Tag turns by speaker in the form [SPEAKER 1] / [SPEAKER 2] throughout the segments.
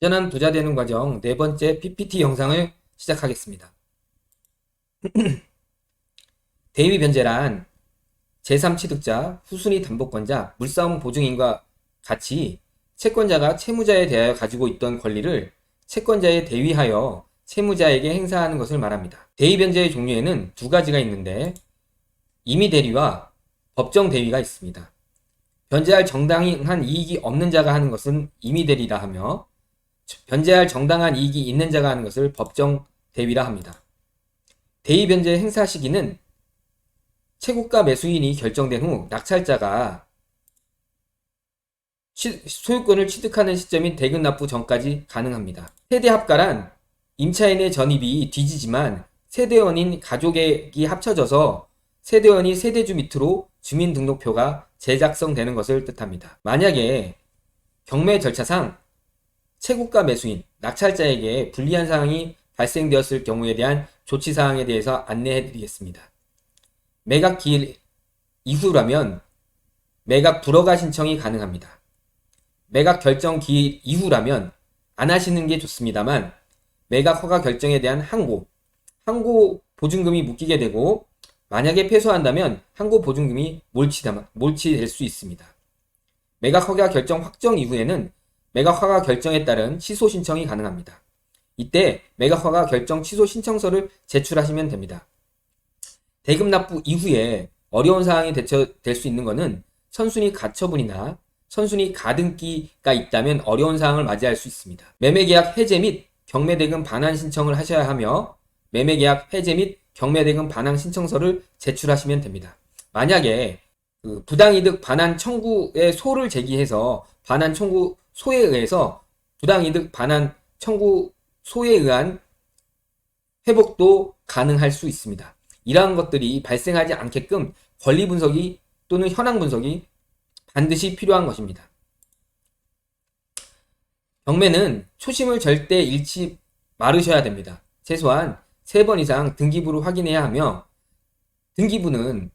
[SPEAKER 1] 안전한 부자 되는 과정 네 번째 PPT 영상을 시작하겠습니다. 대위 변제란 제3취득자, 후순위 담보권자, 물싸움 보증인과 같이 채권자가 채무자에 대하여 가지고 있던 권리를 채권자에 대위하여 채무자에게 행사하는 것을 말합니다. 대위 변제의 종류에는 두 가지가 있는데 임의 대리와 법정 대위가 있습니다. 변제할 정당한 이익이 없는 자가 하는 것은 임의 대리라 하며 변제할 정당한 이익이 있는 자가 하는 것을 법정 대위라 합니다. 대위 변제 행사 시기는 채국가 매수인이 결정된 후 낙찰자가 시- 소유권을 취득하는 시점인 대금 납부 전까지 가능합니다. 세대 합가란 임차인의 전입이 뒤지지만 세대원인 가족이 합쳐져서 세대원이 세대주 밑으로 주민등록표가 재작성되는 것을 뜻합니다. 만약에 경매 절차상 채국가 매수인, 낙찰자에게 불리한 사항이 발생되었을 경우에 대한 조치 사항에 대해서 안내해 드리겠습니다. 매각 기일 이후라면 매각 불허가 신청이 가능합니다. 매각 결정 기일 이후라면 안 하시는 게 좋습니다만 매각 허가 결정에 대한 항고, 항고 보증금이 묶이게 되고 만약에 패소한다면 항고 보증금이 몰치다, 몰치될 수 있습니다. 매각 허가 결정 확정 이후에는 매각 허가 결정에 따른 취소 신청이 가능합니다. 이때 매각 허가 결정 취소 신청서를 제출하시면 됩니다. 대금 납부 이후에 어려운 사항이 대처될 수 있는 것은 선순위 가처분이나 선순위 가등기가 있다면 어려운 사항을 맞이할 수 있습니다. 매매계약 해제 및 경매대금 반환 신청을 하셔야 하며 매매계약 해제 및 경매대금 반환 신청서를 제출하시면 됩니다. 만약에 그 부당이득 반환 청구의 소를 제기해서 반환 청구 소에 의해서 부당 이득 반환 청구 소에 의한 회복도 가능할 수 있습니다. 이러한 것들이 발생하지 않게끔 권리 분석이 또는 현황 분석이 반드시 필요한 것입니다. 경매는 초심을 절대 잃지 말으셔야 됩니다. 최소한 3번 이상 등기부를 확인해야 하며 등기부는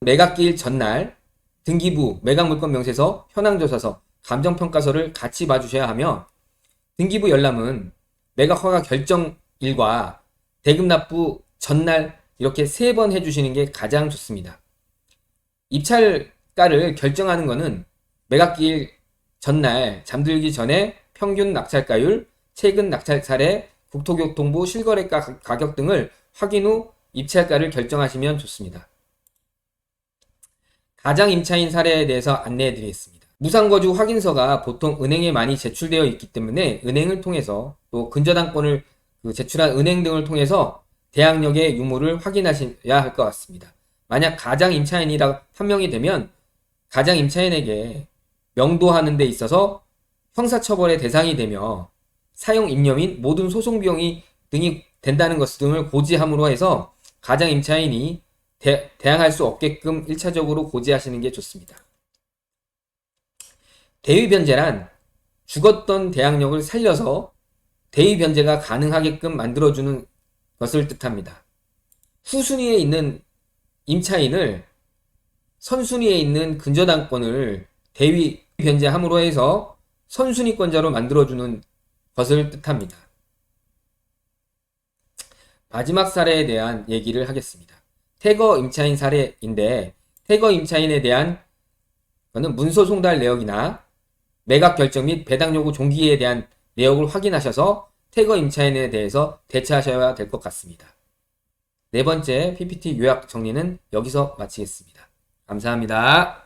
[SPEAKER 1] 매각기일 전날 등기부, 매각물건 명세서, 현황조사서, 감정평가서를 같이 봐주셔야 하며 등기부 열람은 매각 허가 결정일과 대금 납부 전날 이렇게 세 번 해주시는 게 가장 좋습니다. 입찰가를 결정하는 것은 매각기일 전날 잠들기 전에 평균 낙찰가율, 최근 낙찰 사례, 국토교통부 실거래가 가- 가격 등을 확인 후 입찰가를 결정하시면 좋습니다. 가장 임차인 사례에 대해서 안내해 드리겠습니다. 무상거주 확인서가 보통 은행에 많이 제출되어 있기 때문에 은행을 통해서 또 근저당권을 그 제출한 은행 등을 통해서 대항력의 유무를 확인하셔야 할 것 같습니다. 만약 가장 임차인이라 판명이 되면 가장 임차인에게 명도하는 데 있어서 형사처벌의 대상이 되며 사용 및 모든 소송 비용이 등이 된다는 것 등을 고지함으로 해서 가장 임차인이 대, 대항할 수 없게끔 1차적으로 고지하시는 게 좋습니다. 대위 변제란 죽었던 대항력을 살려서 대위 변제가 가능하게끔 만들어주는 것을 뜻합니다. 후순위에 있는 임차인을 선순위에 있는 근저당권을 대위 변제함으로 해서 선순위권자로 만들어주는 것을 뜻합니다. 마지막 사례에 대한 얘기를 하겠습니다. 태거 임차인 사례인데 태거 임차인에 대한 문서 송달 내역이나 매각 결정 및 배당 요구 종기에 대한 내역을 확인하셔서 태거 임차인에 대해서 대처하셔야 될 것 같습니다. 네 번째 PPT 요약 정리는 여기서 마치겠습니다. 감사합니다.